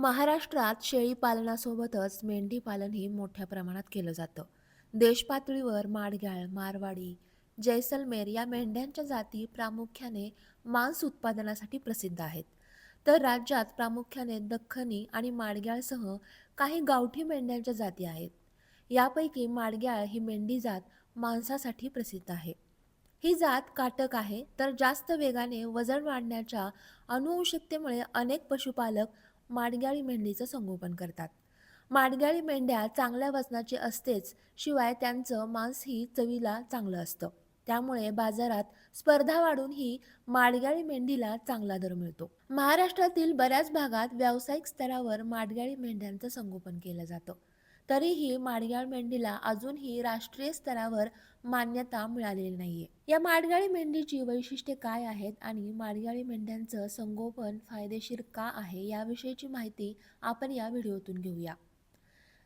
महाराष्ट्रात शेळीपालनासोबतच मेंढीपालनही मोठ्या प्रमाणात केलं जातं. देशपातळीवर माडग्याळ मारवाडी जैसलमेर या मेंढ्यांच्या जाती प्रामुख्याने मांस उत्पादनासाठी प्रसिद्ध आहेत. तर राज्यात प्रामुख्याने दख्खनी आणि माडग्याळसह काही गावठी मेंढ्यांच्या जाती आहेत. यापैकी माडग्याळ ही मेंढी जात मांसासाठी प्रसिद्ध आहे. ही जात काटक आहे तर जास्त वेगाने वजन वाढण्याच्या अनुवंशिकतेमुळे अनेक पशुपालक माडग्याळी मेंढीचं संगोपन करतात. माडग्याळी मेंढ्या चांगल्या वजनाची असतेच शिवाय त्यांचं मांसही चवीला चांगलं असतं. त्यामुळे बाजारात स्पर्धा वाढून ही माडग्याळी मेंढीला चांगला दर मिळतो. महाराष्ट्रातील बऱ्याच भागात व्यावसायिक स्तरावर माडग्याळी मेंढ्यांचं संगोपन केलं जातं. तरीही माडगाळ मेंढीला अजूनही राष्ट्रीय स्तरावर मान्यता मिळालेली नाहीये. या माडगाळी मेंढीची वैशिष्ट्ये काय आहेत आणि माडगाळी मेंढ्यांचं संगोपन फायदेशीर का आहे याविषयीची माहिती आपण या व्हिडिओतून घेऊया.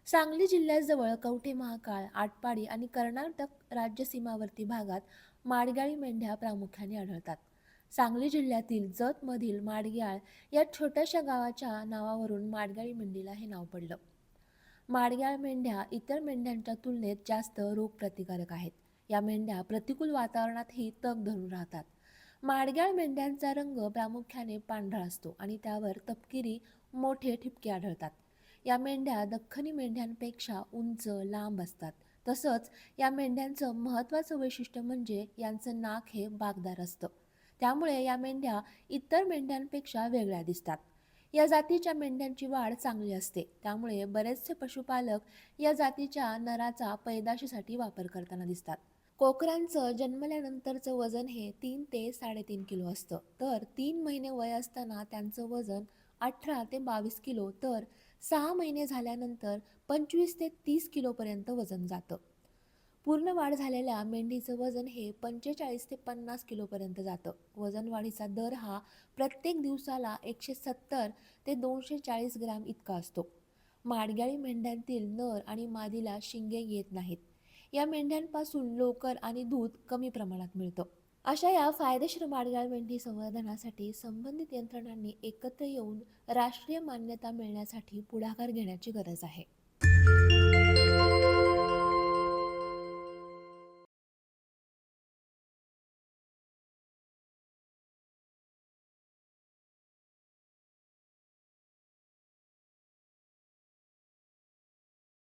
सांगली जिल्ह्याजवळ कवठे महाकाळ आटपाडी आणि कर्नाटक राज्य सीमावर्ती भागात माडगाळी मेंढ्या प्रामुख्याने आढळतात. सांगली जिल्ह्यातील जतमधील माडग्याळ या छोट्याशा गावाच्या नावावरून माडगाळी मेंढीला हे नाव पडलं. माडग्याळ मेंढ्या इतर मेंढ्यांच्या तुलनेत जास्त रोगप्रतिकारक आहेत. या मेंढ्या प्रतिकूल वातावरणातही तग धरून राहतात. माडग्याळ मेंढ्यांचा रंग प्रामुख्याने पांढरा असतो आणि त्यावर तपकिरी मोठे ठिपके आढळतात. या मेंढ्या दख्खनी मेंढ्यांपेक्षा उंच लांब असतात. तसंच या मेंढ्यांचं महत्त्वाचं वैशिष्ट्य म्हणजे यांचं नाक हे बागदार असतं. त्यामुळे या मेंढ्या इतर मेंढ्यांपेक्षा वेगळ्या दिसतात. या जातीच्या मेंढ्यांची वाढ चांगली असते. त्यामुळे बरेचसे पशुपालक या जातीच्या नराचा पैदाशीसाठी वापर करताना दिसतात. कोकरांचं जन्मल्यानंतरचं वजन हे तीन ते साडेतीन किलो असतं. तर तीन महिने वय असताना त्यांचं वजन अठरा ते बावीस किलो तर सहा महिने झाल्यानंतर पंचवीस ते तीस किलोपर्यंत वजन जातं. पूर्ण वाढ झालेल्या मेंढीचं वजन हे पंचेचाळीस ते पन्नास किलोपर्यंत जातं. वजन वाढीचा दर हा प्रत्येक दिवसाला एकशे सत्तर ते दोनशे चाळीस ग्रॅम इतका असतो. माडग्याळी मेंढ्यांतील नर आणि मादीला शिंगे येत नाहीत. या मेंढ्यांपासून लोकर आणि दूध कमी प्रमाणात मिळतं. अशा या फायदेशीर माडगाळ मेंढी संवर्धनासाठी संबंधित यंत्रणांनी एकत्र येऊन राष्ट्रीय मान्यता मिळण्यासाठी पुढाकार घेण्याची गरज आहे.